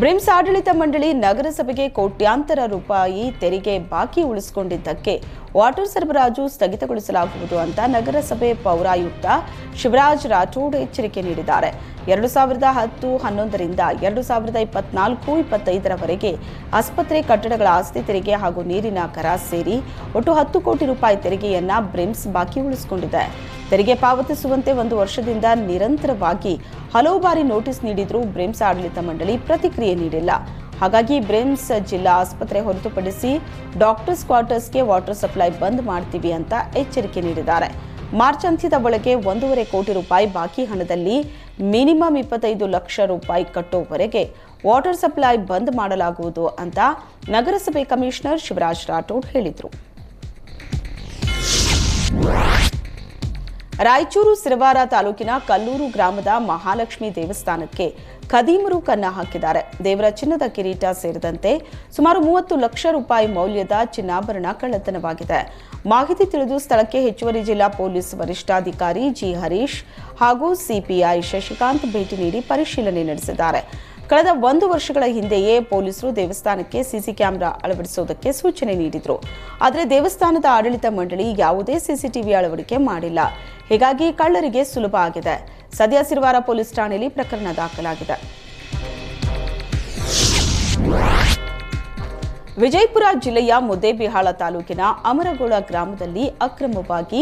BRIMS ಆಡಳಿತ ಮಂಡಳಿ ನಗರಸಭೆಗೆ ಕೋಟ್ಯಾಂತರ ರೂಪಾಯಿ ತೆರಿಗೆ ಬಾಕಿ ಉಳಿಸಿಕೊಂಡಿದ್ದಕ್ಕೆ ವಾಟರ್ ಸರಬರಾಜು ಸ್ಥಗಿತಗೊಳಿಸಲಾಗುವುದು ಅಂತ ನಗರಸಭೆ ಪೌರಾಯುಕ್ತ ಶಿವರಾಜ್ ರಾಠೋಡ್ ಎಚ್ಚರಿಕೆ ನೀಡಿದ್ದಾರೆ. ಎರಡು ಸಾವಿರದ ಹತ್ತು ಹನ್ನೊಂದರಿಂದ ಎರಡು ಸಾವಿರದ ಇಪ್ಪತ್ನಾಲ್ಕು ಇಪ್ಪತ್ತೈದರವರೆಗೆ ಆಸ್ಪತ್ರೆ ಕಟ್ಟಡಗಳ ಆಸ್ತಿ ತೆರಿಗೆ ಹಾಗೂ ನೀರಿನ ಕರ ಸೇರಿ ಒಟ್ಟು ಹತ್ತು ಕೋಟಿ ರೂಪಾಯಿ ತೆರಿಗೆಯನ್ನ ಬ್ರಿಮ್ಸ್ ಬಾಕಿ ಉಳಿಸಿಕೊಂಡಿದೆ. ತೆರಿಗೆ ಪಾವತಿಸುವಂತೆ ಒಂದು ವರ್ಷದಿಂದ ನಿರಂತರವಾಗಿ ಹಲವು ಬಾರಿ ನೋಟಿಸ್ ನೀಡಿದರೂ ಬ್ರಿಮ್ಸ್ ಆಡಳಿತ ಮಂಡಳಿ ಪ್ರತಿಕ್ರಿಯೆ ನೀಡಿಲ್ಲ. ಹಾಗಾಗಿ ಬ್ರಿಮ್ಸ್ ಜಿಲ್ಲಾ ಆಸ್ಪತ್ರೆ ಹೊರತುಪಡಿಸಿ ಡಾಕ್ಟರ್ಸ್ ಕ್ವಾರ್ಟರ್ಸ್ಗೆ ವಾಟರ್ ಸಪ್ಲೈ ಬಂದ್ ಮಾಡ್ತೀವಿ ಅಂತ ಎಚ್ಚರಿಕೆ ನೀಡಿದ್ದಾರೆ. ಮಾರ್ಚ್ ಅಂತ್ಯದ ಒಳಗೆ ಒಂದೂವರೆ ಕೋಟಿ ರೂಪಾಯಿ ಬಾಕಿ ಹಣದಲ್ಲಿ ಮಿನಿಮಮ್ ಇಪ್ಪತ್ತೈದು ಲಕ್ಷ ರೂಪಾಯಿ ಕಟ್ಟೋವರೆಗೆ ವಾಟರ್ ಸಪ್ಲೈ ಬಂದ್ ಮಾಡಲಾಗುವುದು ಅಂತ ನಗರಸಭೆ ಕಮಿಷನರ್ ಶಿವರಾಜ್ ರಾಠೋಡ್ ಹೇಳಿದರು. ರಾಯಚೂರು ಸಿರವಾರ ತಾಲೂಕಿನ ಕಲ್ಲೂರು ಗ್ರಾಮದ ಮಹಾಲಕ್ಷ್ಮಿ ದೇವಸ್ಥಾನಕ್ಕೆ ಖದೀಮರು ಕನ್ನ ಹಾಕಿದ್ದಾರೆ. ದೇವರ ಚಿನ್ನದ ಕಿರೀಟ ಸೇರಿದಂತೆ ಸುಮಾರು ಮೂವತ್ತು ಲಕ್ಷ ರೂಪಾಯಿ ಮೌಲ್ಯದ ಚಿನ್ನಾಭರಣ ಕಳ್ಳತನವಾಗಿದೆ. ಮಾಹಿತಿ ತಿಳಿದು ಸ್ಥಳಕ್ಕೆ ಹೆಚ್ಚುವರಿ ಜಿಲ್ಲಾ ಪೊಲೀಸ್ ವರಿಷ್ಠಾಧಿಕಾರಿ ಜಿ ಹರೀಶ್ ಹಾಗೂ ಸಿಪಿಐ ಶಶಿಕಾಂತ್ ಭೇಟಿ ನೀಡಿ ಪರಿಶೀಲನೆ ನಡೆಸಿದ್ದಾರೆ. ಕಳೆದ ಒಂದು ವರ್ಷಗಳ ಹಿಂದೆಯೇ ಪೊಲೀಸರು ದೇವಸ್ಥಾನಕ್ಕೆ ಸಿಸಿ ಕ್ಯಾಮೆರಾ ಅಳವಡಿಸುವುದಕ್ಕೆ ಸೂಚನೆ ನೀಡಿದ್ರು. ಆದರೆ ದೇವಸ್ಥಾನದ ಆಡಳಿತ ಮಂಡಳಿ ಯಾವುದೇ ಸಿಸಿಟಿವಿ ಅಳವಡಿಕೆ ಮಾಡಿಲ್ಲ. ಹೀಗಾಗಿ ಕಳ್ಳರಿಗೆ ಸುಲಭ ಆಗಿದೆ. ಸದ್ಯ ಸಿರುವಾರ ಪೊಲೀಸ್ ಠಾಣೆಯಲ್ಲಿ ಪ್ರಕರಣ ದಾಖಲಾಗಿದೆ. ವಿಜಯಪುರ ಜಿಲ್ಲೆಯ ಮುದ್ದೇಬಿಹಾಳ ತಾಲೂಕಿನ ಅಮರಗೋಳ ಗ್ರಾಮದಲ್ಲಿ ಅಕ್ರಮವಾಗಿ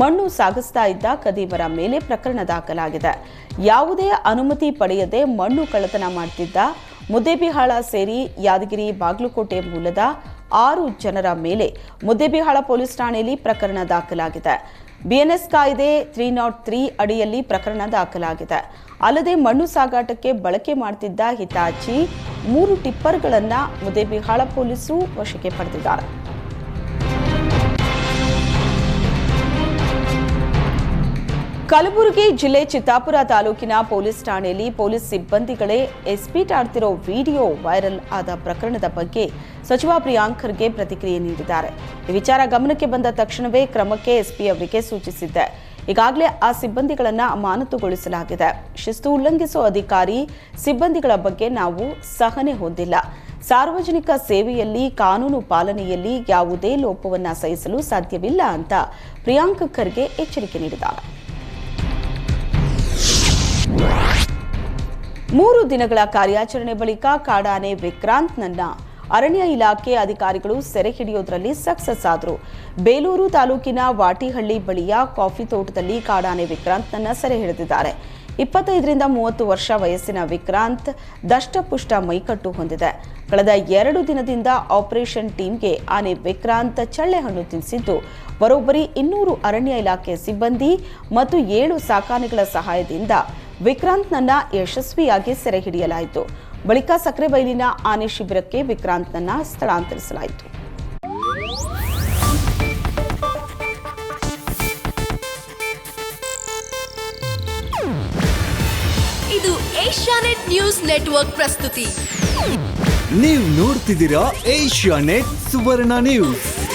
ಮಣ್ಣು ಸಾಗಿಸ್ತಾ ಇದ್ದ ಕದೀಮರ ಮೇಲೆ ಪ್ರಕರಣ ದಾಖಲಾಗಿದೆ. ಯಾವುದೇ ಅನುಮತಿ ಪಡೆಯದೆ ಮಣ್ಣು ಕಳ್ಳತನ ಮಾಡ್ತಿದ್ದ ಮುದ್ದೇಬಿಹಾಳ ಸೇರಿ ಯಾದಗಿರಿ, ಬಾಗಲಕೋಟೆ ಮೂಲದ ಆರು ಜನರ ಮೇಲೆ ಮುದ್ದೇಬಿಹಾಳ ಪೊಲೀಸ್ ಠಾಣೆಯಲ್ಲಿ ಪ್ರಕರಣ ದಾಖಲಾಗಿದೆ. ಬಿಎನ್ಎಸ್ ಕಾಯ್ದೆ ತ್ರೀ ನಾಟ್ ತ್ರೀ ಅಡಿಯಲ್ಲಿ ಪ್ರಕರಣ ದಾಖಲಾಗಿದೆ. ಅಲ್ಲದೆ ಮಣ್ಣು ಸಾಗಾಟಕ್ಕೆ ಬಳಕೆ ಮಾಡ್ತಿದ್ದ ಹಿತಾಚಿ ಮೂರು ಟಿಪ್ಪರ್ಗಳನ್ನು ಮುದೇಬಿಹಾಳ ಪೊಲೀಸರು ವಶಕ್ಕೆ ಪಡೆದಿದ್ದಾರೆ. ಕಲಬುರಗಿ ಜಿಲ್ಲೆ ಚಿತ್ತಾಪುರ ತಾಲೂಕಿನ ಪೊಲೀಸ್ ಠಾಣೆಯಲ್ಲಿ ಪೊಲೀಸ್ ಸಿಬ್ಬಂದಿಗಳೇ ಎಸ್ಪೀಟ್ ಆಡ್ತಿರೋ ವಿಡಿಯೋ ವೈರಲ್ ಆದ ಪ್ರಕರಣದ ಬಗ್ಗೆ ಸಚಿವ ಪ್ರಿಯಾಂಕ್ ಖರ್ಗೆ ಪ್ರತಿಕ್ರಿಯೆ ನೀಡಿದ್ದಾರೆ. ಈ ವಿಚಾರ ಗಮನಕ್ಕೆ ಬಂದ ತಕ್ಷಣವೇ ಕ್ರಮಕ್ಕೆ ಎಸ್ಪಿ ಅವರಿಗೆ ಸೂಚಿಸಿದ್ದೆ. ಈಗಾಗಲೇ ಆ ಸಿಬ್ಬಂದಿಗಳನ್ನು ಅಮಾನತುಗೊಳಿಸಲಾಗಿದೆ. ಶಿಸ್ತು ಉಲ್ಲಂಘಿಸುವ ಅಧಿಕಾರಿ ಸಿಬ್ಬಂದಿಗಳ ಬಗ್ಗೆ ನಾವು ಸಹನೆ ಹೊಂದಿಲ್ಲ. ಸಾರ್ವಜನಿಕ ಸೇವೆಯಲ್ಲಿ, ಕಾನೂನು ಪಾಲನೆಯಲ್ಲಿ ಯಾವುದೇ ಲೋಪವನ್ನು ಸಹಿಸಲು ಸಾಧ್ಯವಿಲ್ಲ ಅಂತ ಪ್ರಿಯಾಂಕ್ ಖರ್ಗೆ ಎಚ್ಚರಿಕೆ ನೀಡಿದ್ದಾರೆ. ಮೂರು ದಿನಗಳ ಕಾರ್ಯಾಚರಣೆ ಬಳಿಕ ಕಾಡಾನೆ ವಿಕ್ರಾಂತ್ನನ್ನ ಅರಣ್ಯ ಇಲಾಖೆ ಅಧಿಕಾರಿಗಳು ಸೆರೆ ಹಿಡಿಯೋದ್ರಲ್ಲಿ ಸಕ್ಸಸ್ ಆದರು. ಬೇಲೂರು ತಾಲೂಕಿನ ವಾಟಿಹಳ್ಳಿ ಬಳಿಯ ಕಾಫಿ ತೋಟದಲ್ಲಿ ಕಾಡಾನೆ ವಿಕ್ರಾಂತ್ನನ್ನ ಸೆರೆ ಹಿಡಿದಿದ್ದಾರೆ. ಇಪ್ಪತ್ತೈದರಿಂದ ಮೂವತ್ತು ವರ್ಷ ವಯಸ್ಸಿನ ವಿಕ್ರಾಂತ್ ದಷ್ಟಪುಷ್ಟ ಮೈಕಟ್ಟು ಹೊಂದಿದೆ. ಕಳೆದ ಎರಡು ದಿನದಿಂದ ಆಪರೇಷನ್ ಟೀಮ್ಗೆ ಆನೆ ವಿಕ್ರಾಂತ್ ಚಳ್ಳೆಹಣ್ಣು ತಿನ್ನಿಸಿದ್ದು ಬರೋಬ್ಬರಿ ಇನ್ನೂರು ಅರಣ್ಯ ಇಲಾಖೆ ಸಿಬ್ಬಂದಿ ಮತ್ತು ಏಳು ಸಾಕಾನೆಗಳ ಸಹಾಯದಿಂದ ವಿಕ್ರಾಂತ್ನನ್ನ ಯಶಸ್ವಿಯಾಗಿ ಸೆರೆ ಹಿಡಿಯಲಾಯಿತು. ಬಳಿಕ ಸಕ್ರೆಬೈಲಿನ ಆನೆ ಶಿಬಿರಕ್ಕೆ ವಿಕ್ರಾಂತ್ನನ್ನ ಸ್ಥಳಾಂತರಿಸಲಾಯಿತು. ಇದು ಏಷ್ಯಾನೆಟ್ ನ್ಯೂಸ್ ನೆಟ್ವರ್ಕ್ ಪ್ರಸ್ತುತಿ. ನೀವು ನೋಡ್ತಿದ್ದೀರಾ ಏಷ್ಯಾ ನೆಟ್ ಸುವರ್ಣ ನ್ಯೂಸ್.